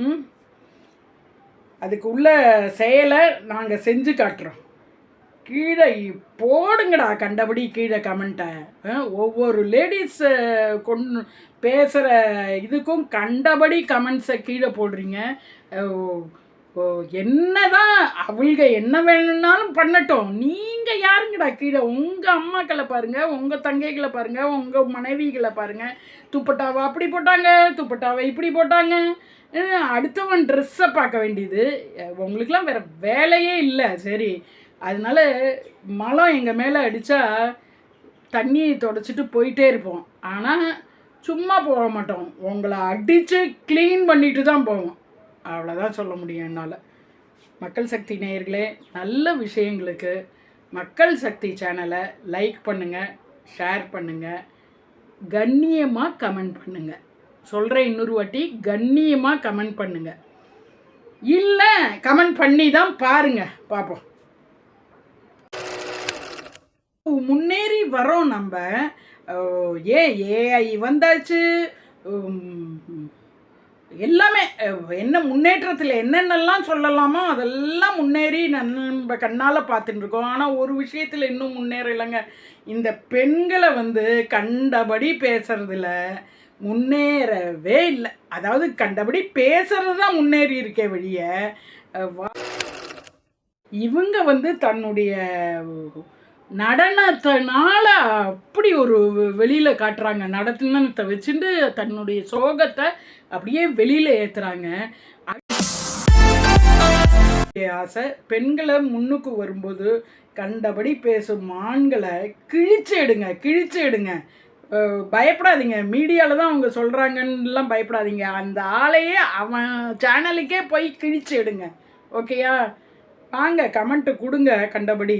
ம்? அதுக்கு உள்ள செயலை நாங்கள் செஞ்சு காட்டுறோம். கீழே போடுங்கடா கண்டபடி கீழே கமெண்ட்டை ஒவ்வொரு லேடிஸு கொண் பேசுகிற இதுக்கும் கண்டபடி கமெண்ட்ஸை கீழே போடுறீங்க. என்னதான் அவள்க என்ன வேணும்னாலும் பண்ணட்டும். நீங்கள் யாருங்கடா கீழே? உங்கள் அம்மாக்களை பாருங்கள் உங்கள் தங்கைகளை பாருங்கள் உங்கள் மனைவிகளை பாருங்கள் துப்பட்டாவை அப்படி போட்டாங்க துப்பட்டாவை இப்படி போட்டாங்க. அடுத்தவன் ட்ரெஸ்ஸை பார்க்க வேண்டியது. உங்களுக்கெலாம் வேறு வேலையே இல்லை. சரி. அதனால மலம் எங்கள் மேலே அடித்தா தண்ணியை தொடச்சிட்டு போயிட்டே இருப்போம். ஆனால் சும்மா போக மாட்டோம். உங்களை அடித்து க்ளீன் பண்ணிட்டு தான் போவோம். அவ்வளோதான் சொல்ல முடியும் என்னால். மக்கள் சக்தி நேயர்களே நல்ல விஷயங்களுக்கு மக்கள் சக்தி சேனலை லைக் பண்ணுங்கள் ஷேர் பண்ணுங்கள் கண்ணியமாக கமெண்ட் பண்ணுங்கள் சொல்கிற இன்னொரு வாட்டி கண்ணியமாக கமெண்ட் பண்ணுங்கள் இல்லை கமெண்ட் பண்ணி தான் பாருங்கள் பார்ப்போம் முன்னேறி வரோம் நம்ம. ஏ ஏஐ வந்தாச்சு. எல்லாமே என்ன முன்னேற்றத்தில் என்னென்னலாம் சொல்லலாமோ அதெல்லாம் முன்னேறி நம்ம கண்ணால் பார்த்துட்டு இருக்கோம். ஆனால் ஒரு விஷயத்தில் இன்னும் முன்னேறலைங்க இந்த பெண்களை வந்து கண்டபடி பேசுறதுல முன்னேறவே இல்லை. அதாவது கண்டபடி பேசுறது தான் முன்னேறி இருக்கே வழிய இவங்க வந்து தன்னுடைய நடனத்தினால அப்படி ஒரு வெளியில் காட்டுறாங்க. நடனத்தை வச்சுட்டு தன்னுடைய சோகத்தை அப்படியே வெளியில் ஏற்றுறாங்க ஆசை. பெண்களை முன்னுக்கு வரும்போது கண்டபடி பேசும் ஆண்களை கிழிச்சு எடுங்க கிழிச்சு எடுங்க. பயப்படாதீங்க. மீடியாவில் தான் அவங்க சொல்கிறாங்கன்னுலாம் பயப்படாதீங்க. அந்த ஆளையே அவன் சேனலுக்கே போய் கிழிச்சு எடுங்க. ஓகேயா? வாங்க கமெண்ட்டு கொடுங்க கண்டபடி.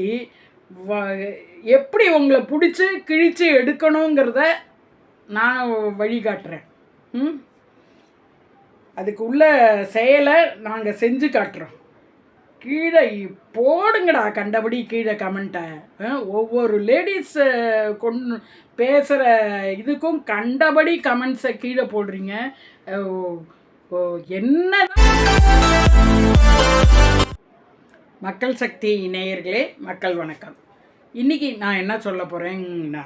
எப்படி உங்களை பிடிச்சி கிழிச்சு எடுக்கணுங்கிறத நான் வழிகாட்டுறேன். ம்? அதுக்கு உள்ள செயலை நாங்கள் செஞ்சு காட்டுறோம். கீழே போடுங்கடா கண்டபடி கீழே கமெண்ட்டை ஒவ்வொரு லேடிஸு கொண் பேசுகிற இதுக்கும் கண்டபடி கமெண்ட்ஸை கீழே போடுறீங்க. என்ன ஓ, என்னதான் மக்கள் சக்தி நேயர்களே மக்கள் வணக்கம். இன்றைக்கி நான் என்ன சொல்ல போகிறேங்கன்னா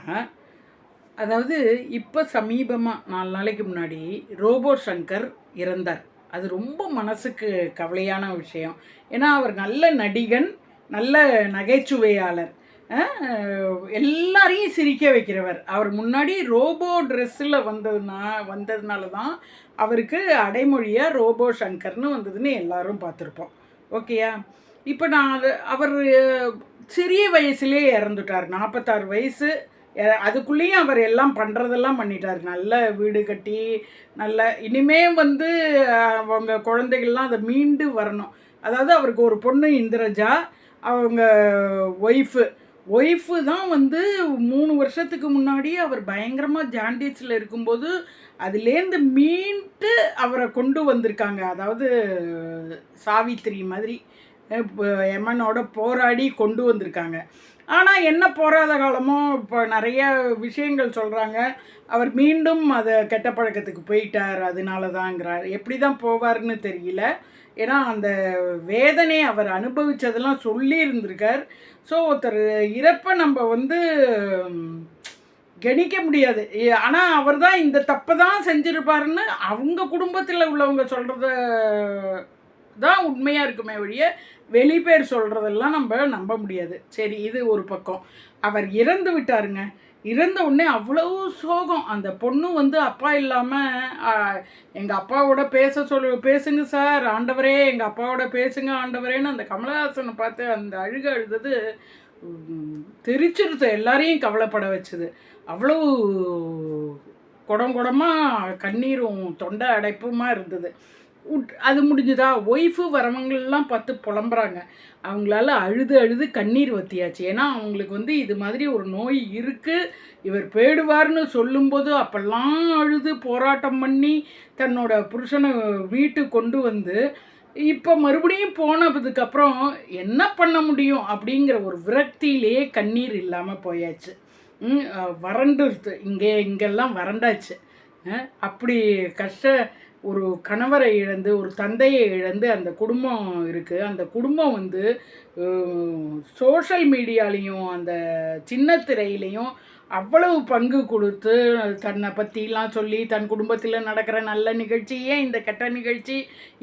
அதாவது இப்போ சமீபமாக நாலு நாளைக்கு முன்னாடி ரோபோ சங்கர் இறந்தார். அது ரொம்ப மனசுக்கு கவலையான விஷயம். ஏன்னா அவர் நல்ல நடிகன் நல்ல நகைச்சுவையாளர். எல்லாரையும் சிரிக்க வைக்கிறவர். அவர் முன்னாடி ரோபோ ட்ரெஸ்ஸில் வந்ததுனா வந்ததுனால தான் அவருக்கு அடைமொழியாக ரோபோ சங்கர்னு வந்ததுன்னு எல்லாரும் பார்த்துருப்போம். ஓகேயா? இப்போ நான் அது அவர் சிறிய வயசுலேயே இறந்துட்டார். நாற்பத்தாறு வயசு. அதுக்குள்ளேயும் அவர் எல்லாம் பண்ணுறதெல்லாம் பண்ணிட்டார். நல்ல வீடு கட்டி நல்ல இனிமே வந்து அவங்க குழந்தைகள்லாம் அதை மீண்டு வரணும். அதாவது அவருக்கு ஒரு பொண்ணு இந்திரஜா அவங்க ஒய்ஃபு. ஒய்ஃபு தான் வந்து மூணு வருஷத்துக்கு முன்னாடி அவர் பயங்கரமாக ஜாண்டிஸில் இருக்கும்போது அதுலேருந்து மீண்டு அவரை கொண்டு வந்திருக்காங்க. அதாவது சாவித்திரி மாதிரி. எமனோட போராடி கொண்டு வந்திருக்காங்க. ஆனால் என்ன போராத காலமோ இப்போ நிறைய விஷயங்கள் சொல்கிறாங்க அவர் மீண்டும் அதை கெட்ட பழக்கத்துக்கு போயிட்டார் அதனால தாங்கிறார் எப்படி தான் போவார்னு தெரியல. ஏன்னா அந்த வேதனை அவர் அனுபவித்ததெல்லாம் சொல்லி இருந்திருக்கார் ஸோ ஒருத்தர் இறப்பை நம்ம வந்து கணிக்க முடியாது. ஆனால் அவர் தான் இந்த தப்பை தான் செஞ்சுருப்பாருன்னு அவங்க குடும்பத்தில் உள்ளவங்க சொல்கிறத தான் உண்மையாக இருக்குமே ஒழிய வெளிப்பேர் சொல்கிறதெல்லாம் நம்ம நம்ப முடியாது. சரி இது ஒரு பக்கம். அவர் இறந்து விட்டாருங்க. இறந்த உடனே அவ்வளோ சோகம். அந்த பொண்ணு வந்து அப்பா இல்லாமல் எங்கள் அப்பாவோட பேச சொல்லு பேசுங்க சார் ஆண்டவரே எங்கள் அப்பாவோட பேசுங்க ஆண்டவரேன்னு அந்த கமலஹாசனை பார்த்து அந்த அழுக அழுதது தெரிச்சிருத்த எல்லாரையும் கவலைப்பட வச்சது. அவ்வளவு குடம் குடமாக கண்ணீரும் தொண்டை அடைப்புமாக இருந்தது. அது முடிஞ்சுதா? ஒய்ஃபு வரவங்களெல்லாம் பார்த்து புலம்புறாங்க. அவங்களால அழுது அழுது கண்ணீர் வத்தியாச்சு. ஏன்னா அவங்களுக்கு வந்து இது மாதிரி ஒரு நோய் இருக்குது இவர் போயிடுவார்னு சொல்லும்போது அப்போல்லாம் அழுது போராட்டம் பண்ணி தன்னோட புருஷனை வீட்டுக்கு கொண்டு வந்து இப்போ மறுபடியும் போனதுக்கப்புறம் என்ன பண்ண முடியும் அப்படிங்கிற ஒரு விரக்தியிலேயே கண்ணீர் இல்லாமல் போயாச்சு. வறண்டுருது. இங்கே இங்கெல்லாம் வறண்டாச்சு. அப்படி கஷ்ட ஒரு கணவரை இழந்து ஒரு தந்தையை இழந்து அந்த குடும்பம் இருக்குது அந்த குடும்பம் வந்து சோஷியல் மீடியாலேயும் அந்த சின்ன திரையிலையும் அவ்வளவு பங்கு கொடுத்து தன்னை பற்றிலாம் சொல்லி தன் குடும்பத்தில் நடக்கிற நல்ல நிகழ்ச்சி ஏன் இந்த கெட்ட நிகழ்ச்சி?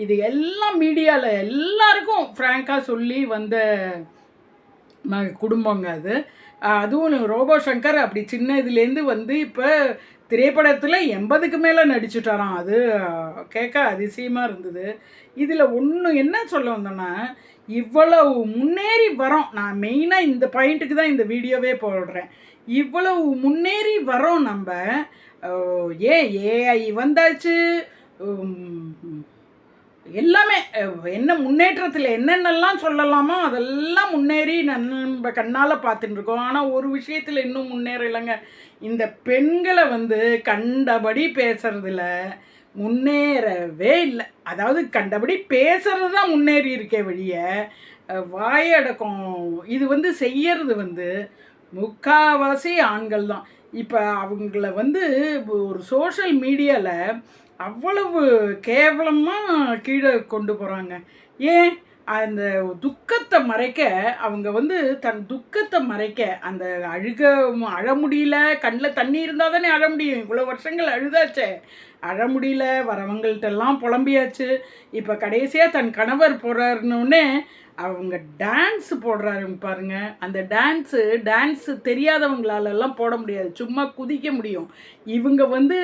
இது எல்லாம் மீடியாவில் எல்லாருக்கும் ஃப்ராங்காக சொல்லி வந்த குடும்பங்க அது. அதுவும் ரோபோ சங்கர் அப்படி சின்ன இதுலேருந்து வந்து இப்போ திரைப்படத்தில் எண்பதுக்கு மேலே நடிச்சுட்டாராம். அது கேட்க அதிசயமாக இருந்தது. இதில் ஒன்று என்ன சொல்ல வந்தோன்னா இவ்வளவு முன்னேறி வரோம். நான் மெயினாக இந்த பாயிண்ட்டுக்கு தான் இந்த வீடியோவே போடுறேன். இவ்வளவு முன்னேறி வரோம் நம்ம. ஏ ஏஐ வந்தாச்சு? எல்லாமே என்ன முன்னேற்றத்தில் என்னென்னலாம் சொல்லலாமோ அதெல்லாம் முன்னேறி நம்ம கண்ணால் பார்த்துட்டு இருக்கோம். ஆனால் ஒரு விஷயத்தில் இன்னும் முன்னேறலைங்க இந்த பெண்களை வந்து கண்டபடி பேசுறதுல முன்னேறவே இல்லை. அதாவது கண்டபடி பேசுறது தான் முன்னேறி இருக்கே வழிய வாயடக்கம் இது வந்து செய்யறது வந்து முக்காவாசி ஆண்கள் தான். இப்போ அவங்கள வந்து ஒரு சோஷியல் மீடியாவில் அவ்வளவு கேவலமாக கீழே கொண்டு போகிறாங்க ஏன்? அந்த துக்கத்தை மறைக்க அவங்க வந்து தன் துக்கத்தை மறைக்க அந்த அழுக அழ முடியல கண்ணில் தண்ணி இருந்தால் தானே அழ முடியும். இவ்வளோ வருஷங்கள் அழுதாச்சே. அழ முடியல வரவங்கள்ட்டெல்லாம் புலம்பியாச்சு. இப்போ கடைசியாக தன் கணவர் போகிறாருன்னொன்னே அவங்க டான்ஸ் போடுறாரு பாருங்க. அந்த டான்ஸு டான்ஸு தெரியாதவங்களாலெல்லாம் போட முடியாது. சும்மா குதிக்க முடியும். இவங்க வந்து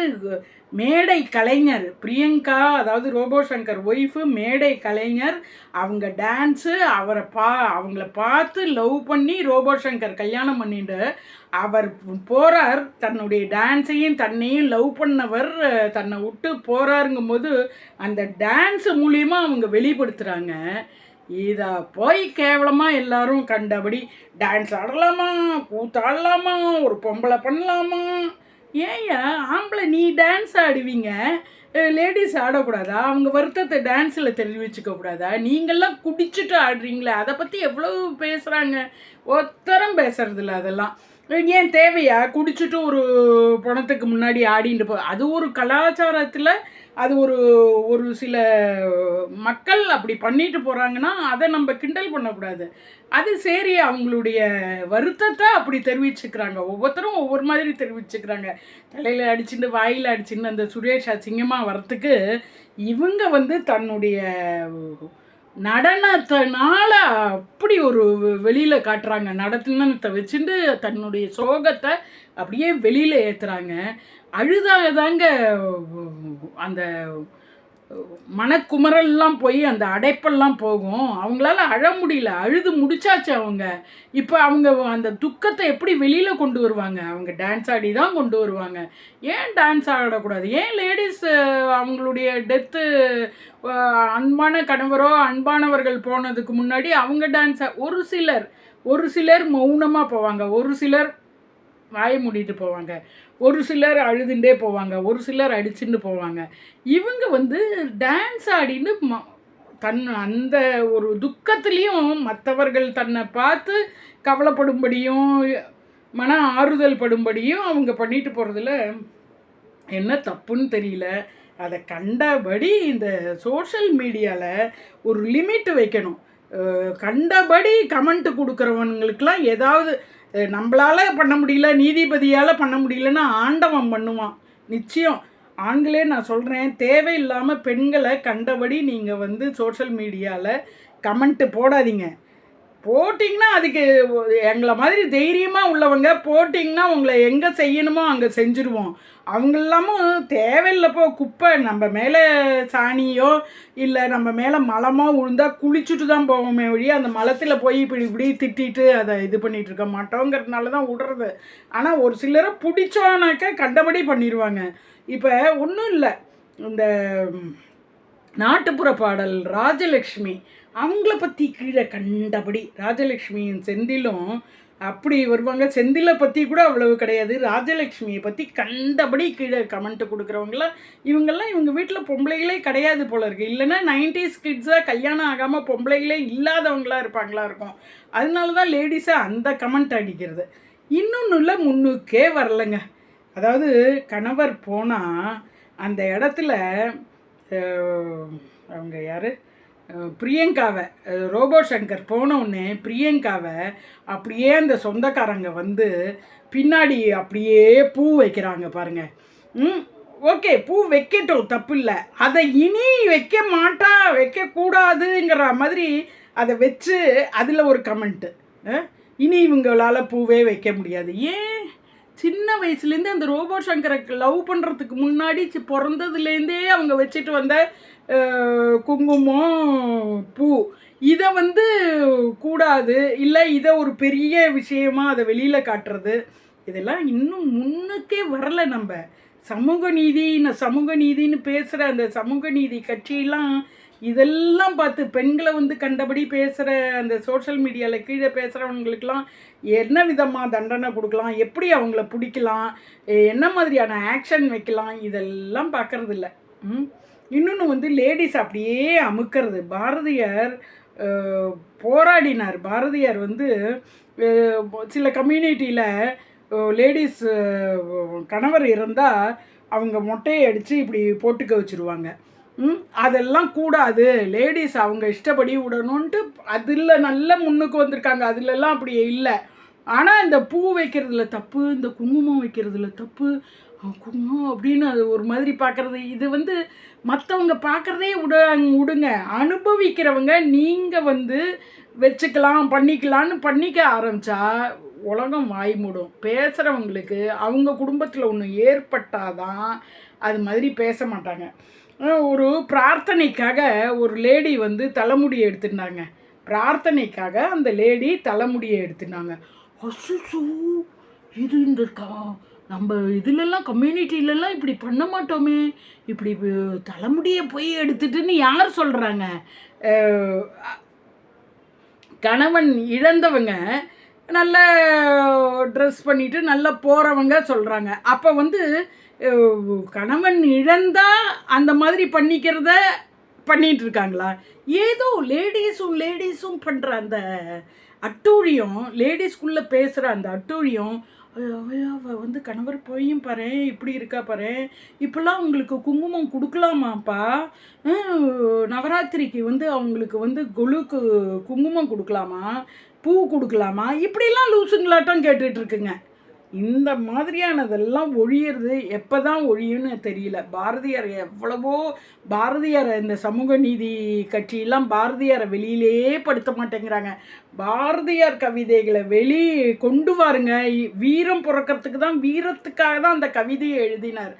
மேடை கலைஞர். பிரியங்கா அதாவது ரோபோ சங்கர் ஒய்ஃபு மேடை கலைஞர். அவங்க டான்ஸு அவரை பா அவங்கள பார்த்து லவ் பண்ணி ரோபோ சங்கர் கல்யாணம் பண்ணிட்டு அவர் போகிறார் தன்னுடைய டான்ஸையும் தன்னையும் லவ் பண்ணவர் தன்னை விட்டு போகிறாருங்கும் போது அந்த டான்ஸு மூலியமாக அவங்க வெளிப்படுத்துகிறாங்க இதை போய் கேவலமாக எல்லாரும் கண்டபடி டான்ஸ் ஆடலாமா? கூத்தாடலாமா? ஒரு பொம்பளை பண்ணலாமா? ஏய்யா ஆம்பளை நீ டான்ஸ் ஆடுவீங்க. லேடிஸ் ஆடக்கூடாதா? அவங்க வருத்தத்தை டான்ஸில் தெரிவிச்சுக்க கூடாதா? நீங்கள்லாம் குடிச்சிட்டு ஆடுறீங்களே அதை பற்றி எவ்வளோ பேசுகிறாங்க ஒத்தரம் பேசுறதில்ல அதெல்லாம். ஏன் தேவையா? குடிச்சிட்டு ஒரு பணத்துக்கு முன்னாடி ஆடிட்டு போ அது ஒரு கலாச்சாரத்தில் அது ஒரு ஒரு சில மக்கள் அப்படி பண்ணிட்டு போகிறாங்கன்னா அதை நம்ம கிண்டல் பண்ணக்கூடாது. அது சரி அவங்களுடைய வருத்தத்தை அப்படி தெரிவிச்சுக்கிறாங்க. ஒவ்வொருத்தரும் ஒவ்வொரு மாதிரி தெரிவிச்சுக்கிறாங்க. தலையில் அடிச்சுட்டு வாயில் அடிச்சுட்டு அந்த சுரேஷ் அசிங்கமாக வரத்துக்கு இவங்க வந்து தன்னுடைய நடனத்தினால அப்படி ஒரு வெளியில் காட்டுறாங்க. நடனத்தை வச்சுட்டு தன்னுடைய சோகத்தை அப்படியே வெளியில் ஏற்றுறாங்க அழுதாதாங்க அந்த மனக்குமரெல்லாம் போய் அந்த அடைப்பெல்லாம் போகும். அவங்களால அழ முடியல. அழுது முடிச்சாச்சு அவங்க. இப்போ அவங்க அந்த துக்கத்தை எப்படி வெளியில் கொண்டு வருவாங்க? அவங்க டான்ஸ் ஆடி தான் கொண்டு வருவாங்க. ஏன் டான்ஸ் ஆடக்கூடாது? ஏன் லேடிஸ் அவங்களுடைய டெத்து அன்பான கணவரோ அன்பானவர்கள் போனதுக்கு முன்னாடி அவங்க டான்ஸ் ஒரு சிலர் ஒரு சிலர் மௌனமாக போவாங்க. ஒரு சிலர் வாயை மூடிட்டு போவாங்க. ஒரு சிலர் அழுதுண்டே போவாங்க. ஒரு சிலர் அடிச்சுட்டு போவாங்க. இவங்க வந்து டான்ஸ் ஆடின்னு ம தன் அந்த ஒரு துக்கத்துலேயும் மற்றவர்கள் தன்னை பார்த்து கவலைப்படும்படியும் மன ஆறுதல் படும்படியும் அவங்க பண்ணிட்டு போகிறதுல என்ன தப்புன்னு தெரியல. அதை கண்டபடி இந்த சோஷியல் மீடியாவில் ஒரு லிமிட் வைக்கணும். கண்டபடி கமெண்ட் கொடுக்குறவங்களுக்கெல்லாம் ஏதாவது நம்மளால் பண்ண முடியல நீதிபதியால் பண்ண முடியலன்னா ஆண்டவன் பண்ணுவான். நிச்சயம். ஆண்களே நான் சொல்கிறேன் தேவையில்லாமல் பெண்களை கண்டபடி நீங்கள் வந்து சோஷியல் மீடியாவில் கமெண்ட்டு போடாதீங்க. போட்டிங்கன்னா அதுக்கு எங்களை மாதிரி தைரியமாக உள்ளவங்க போட்டிங்கன்னா உங்களை எங்கே செய்யணுமோ அங்கே செஞ்சுருவோம். அவங்களாமும் தேவையில்லப்போ குப்பை. நம்ம மேலே சாணியோ இல்லை நம்ம மேலே மலமோ விழுந்தால் குளிச்சுட்டு தான் போவோமே வழி அந்த மலத்தில் போய் இப்படி இப்படி திட்டிட்டு அதை இது பண்ணிகிட்டு இருக்க மாட்டோங்கிறதுனால தான் விடுறது ஆனால் ஒரு சிலரை பிடிச்சோனாக்க கண்டபடி பண்ணிடுவாங்க இப்போ ஒன்றும் இல்லை. இந்த நாட்டுப்புற பாடல் ராஜலக்ஷ்மி. அவங்கள பற்றி கீழே கண்டபடி ராஜலக்ஷ்மியின் செந்திலும் அப்படி வருவாங்க. செந்திலை பற்றி கூட அவ்வளவு கிடையாது. ராஜலக்ஷ்மியை பற்றி கண்டபடி கீழே கமெண்ட் கொடுக்குறவங்களாம் இவங்கெல்லாம் இவங்க வீட்டில் பொம்பளைகளே கிடையாது போல இருக்குது இல்லைன்னா நைன்டிஸ் கிட்ஸாக கல்யாணம் ஆகாமல் பொம்பளைகளே இல்லாதவங்களாக இருப்பாங்களா இருக்கும். அதனால தான் லேடிஸாக அந்த கமெண்ட் அடிக்கிறது. இன்னொன்று இல்லை முன்னுக்கே வரலைங்க. அதாவது கணவர் போனால் அந்த இடத்துல அவங்க யார்? பிரியங்காவை. ரோபோ சங்கர் போனவுடனே பிரியங்காவை அப்படியே அந்த சொந்தக்காரங்க வந்து பின்னாடி அப்படியே பூ வைக்கிறாங்க பாருங்கள் ம் ஓகே பூ வைக்கட்டும் தப்பு இல்லை அதை இனி வைக்க மாட்டா வைக்கக்கூடாதுங்கிற மாதிரி அதை வச்சு அதில் ஒரு கமெண்ட்டு இனி இவங்களால் பூவே வைக்க முடியாது. ஏன்? சின்ன வயசுலேருந்து அந்த ரோபோ சங்கரை லவ் பண்ணுறதுக்கு முன்னாடி பிறந்ததுலேருந்தே அவங்க வச்சுட்டு வந்த குங்குமம் பூ. இதை வந்து கூடாது இல்லை இதை ஒரு பெரிய விஷயமாக அதை வெளியில் காட்டுறது. இதெல்லாம் இன்னும் முன்னுக்கே வரல நம்ம. சமூக நீதி சமூக நீதின்னு பேசுகிற அந்த சமூக நீதி கட்சியெல்லாம் இதெல்லாம் பார்த்து பெண்களை வந்து கண்டபடி பேசுகிற அந்த சோஷியல் மீடியாவில் கீழே பேசுகிறவங்களுக்கெல்லாம் என்ன விதமாக தண்டனை கொடுக்கலாம்? எப்படி அவங்கள பிடிக்கலாம்? என்ன மாதிரியான ஆக்ஷன் வைக்கலாம்? இதெல்லாம் பார்க்கறது ம்? இன்னொன்று வந்து லேடிஸ் அப்படியே அமுக்கிறது. பாரதியார் போராடினார். பாரதியார் வந்து சில கம்யூனிட்டியில் லேடிஸ் கணவர் இருந்தால் அவங்க மொட்டையை அடித்து இப்படி போட்டுக்க வச்சுருவாங்க. அதெல்லாம் கூடாது. லேடிஸ் அவங்க இஷ்டப்படி விடணுன்ட்டு அதில் நல்ல முன்னுக்கு வந்திருக்காங்க. அதிலெல்லாம் அப்படி இல்லை. ஆனால் இந்த பூ வைக்கிறதுல தப்பு இந்த குங்குமம் வைக்கிறதுல தப்பு. குங்குமம் அப்படின்னு அது ஒரு மாதிரி பார்க்குறது. இது வந்து மற்றவங்க பார்க்குறதே விட விடுங்க அனுபவிக்கிறவங்க நீங்கள் வந்து வச்சுக்கலாம் பண்ணிக்கலான்னு பண்ணிக்க ஆரம்பித்தா உலகம் வாய் மூடும். பேசுகிறவங்களுக்கு அவங்க குடும்பத்தில் ஒன்று ஏற்பட்டாதான் அது மாதிரி பேச மாட்டாங்க. ஒரு பிரார்த்தனைக்காக ஒரு லேடி வந்து தலைமுடியை எடுத்துட்டாங்க பிரார்த்தனைக்காக அந்த லேடி தலைமுடியை எடுத்துட்டாங்க அசுசு இது இந்த கா நம்ம இதுலலாம் கம்யூனிட்டிலலாம் இப்படி பண்ண மாட்டோமே. இப்படி தலைமுடியை போய் எடுத்துட்டுன்னு யார் சொல்கிறாங்க கணவன் இழந்தவங்க நல்ல ட்ரெஸ் பண்ணிட்டு நல்லா போகிறவங்க சொல்கிறாங்க அப்போ வந்து கணவன் இழந்தால் அந்த மாதிரி பண்ணிக்கிறத பண்ணிகிட்டு இருக்காங்களா ஏதோ லேடிஸும் லேடிஸும் பண்ணுற அந்த அட்டூழியம் லேடிஸ்குள்ளே பேசுகிற அந்த அட்டூழியம் ஐயோ, அவ வந்து கணவர் போயும் பாரு இப்படி இருக்கா பாரு இப்போல்லாம் உங்களுக்கு குங்குமம் கொடுக்கலாமாப்பா? நவராத்திரிக்கு வந்து அவங்களுக்கு வந்து குழுக்கு குங்குமம் கொடுக்கலாமா? பூ கொடுக்கலாமா? இப்படிலாம் லூசுங்களாட்டம் கேட்டுட்ருக்குங்க இருக்குங்க. இந்த மாதிரியானதெல்லாம் ஒழியிறது எப்போ தான் ஒழியும்னு தெரியல. பாரதியார் எவ்வளவோ பாரதியாரை இந்த சமூக நீதி கட்சியெல்லாம் பாரதியாரை வெளியிலேயே படுத்த மாட்டேங்கிறாங்க. பாரதியார் கவிதைகளை வெளி கொண்டு வாருங்க. வீரம் பிறக்கிறதுக்கு தான் வீரத்துக்காக தான் அந்த கவிதையை எழுதினார்.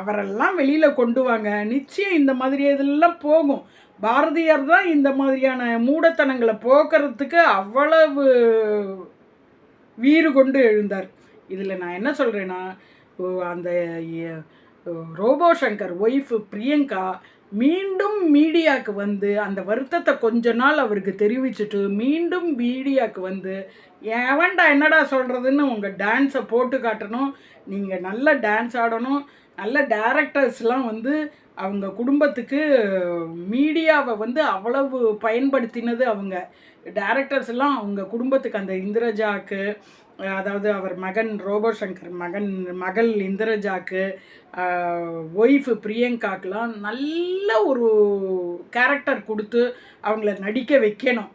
அவரெல்லாம் வெளியில் கொண்டு வாங்க. நிச்சயம் இந்த மாதிரி இதெல்லாம் போகும். பாரதியார் தான் இந்த மாதிரியான மூடத்தனங்களை போக்குறதுக்கு அவ்வளவு வீறு கொண்டு எழுந்தார். இதில் நான் என்ன சொல்கிறேன்னா அந்த ரோபோ சங்கர் ஒய்ஃபு பிரியங்கா மீண்டும் மீடியாவுக்கு வந்து அந்த வருத்தத்தை கொஞ்ச நாள் அவருக்கு தெரிவிச்சுட்டு மீண்டும் மீடியாவுக்கு வந்து எவன்டா என்னடா சொல்கிறதுன்னு உங்கள் டான்ஸை போட்டு காட்டணும். நீங்கள் நல்லா டான்ஸ் ஆடணும். நல்ல டேரக்டர்ஸ்லாம் வந்து அவங்க குடும்பத்துக்கு மீடியாவை வந்து அவ்வளவு பயன்படுத்தினது அவங்க. டேரக்டர்ஸ் எல்லாம் அவங்க குடும்பத்துக்கு அந்த இந்திரஜாக்கு அதாவது அவர் மகன் ரோபோ சங்கர் மகன் மகள் இந்திரஜாக்கு ஒய்ஃபு பிரியங்காக்கெலாம் நல்ல ஒரு கேரக்டர் கொடுத்து அவங்கள நடிக்க வைக்கணும்.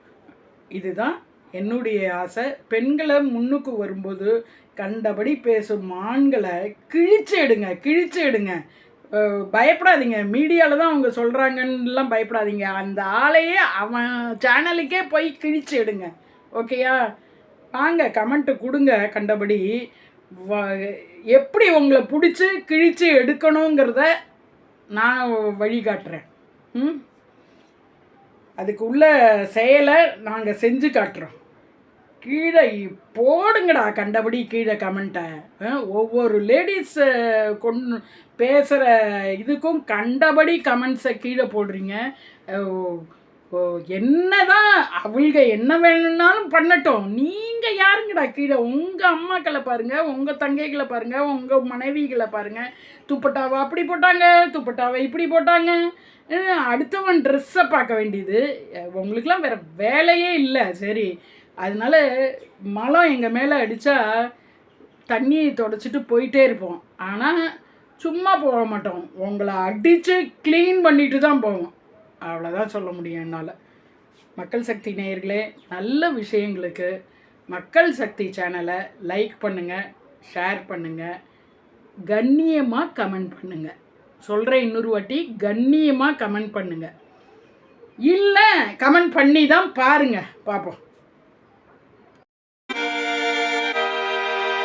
இதுதான் என்னுடைய ஆசை. பெண்களை முன்னுக்கு வரும்போது கண்டபடி பேசும் ஆண்களை கிழிச்சு எடுங்க கிழிச்சு எடுங்க. பயப்படாதீங்க. மீடியாவில் தான் அவங்க சொல்கிறாங்கன்னெலாம் பயப்படாதீங்க. அந்த ஆளையே அவன் சேனலுக்கே போய் கிழிச்சு எடுங்க. ஓகேயா? வாங்க கமெண்ட்டு கொடுங்க கண்டபடி. வ- எப்படி உங்களை பிடிச்சி கிழிச்சு எடுக்கணுங்கிறத நான் வழிகாட்டுறேன். ம்? அதுக்கு உள்ள செயலை நாங்கள் செஞ்சு காட்டுறோம். கீழே போடுங்கடா கண்டபடி கீழே கமெண்ட்டை ஒவ்வொரு லேடிஸு கொண்டு பேசுகிற இதுக்கும் கண்டபடி கமெண்ட்ஸை கீழே போடுறீங்க. அஹ், ஓ, என்னதான் அவள்க என்ன வேணும்னாலும் பண்ணட்டும். நீங்கள் யாருங்கடா கீழே? உங்கள் அம்மாக்களை பாருங்கள் உங்கள் தங்கைகளை பாருங்கள் உங்கள் மனைவிகளை பாருங்கள் துப்பட்டாவை அப்படி போட்டாங்க துப்பட்டாவை இப்படி போட்டாங்க. அடுத்தவன் ட்ரெஸ்ஸை பார்க்க வேண்டியது. உங்களுக்கெல்லாம் வேறு வேலையே இல்லை. சரி. அதனால மலம் எங்கள் மேலே அடித்தா தண்ணியை தொடச்சிட்டு போயிட்டே இருப்போம். ஆனால் சும்மா போக மாட்டோம். உங்களை அடித்து க்ளீன் பண்ணிட்டு தான் போவோம். அவ்வளோதான் சொல்ல முடியும் என்னால். மக்கள் சக்தி நேயர்களே நல்ல விஷயங்களுக்கு மக்கள் சக்தி சேனலை லைக் பண்ணுங்கள் ஷேர் பண்ணுங்கள் கண்ணியமாக கமெண்ட் பண்ணுங்கள் சொல்கிற இன்னொரு வாட்டி கண்ணியமாக கமெண்ட் பண்ணுங்கள் இல்லை கமெண்ட் பண்ணி தான் பாருங்கள் பார்ப்போம்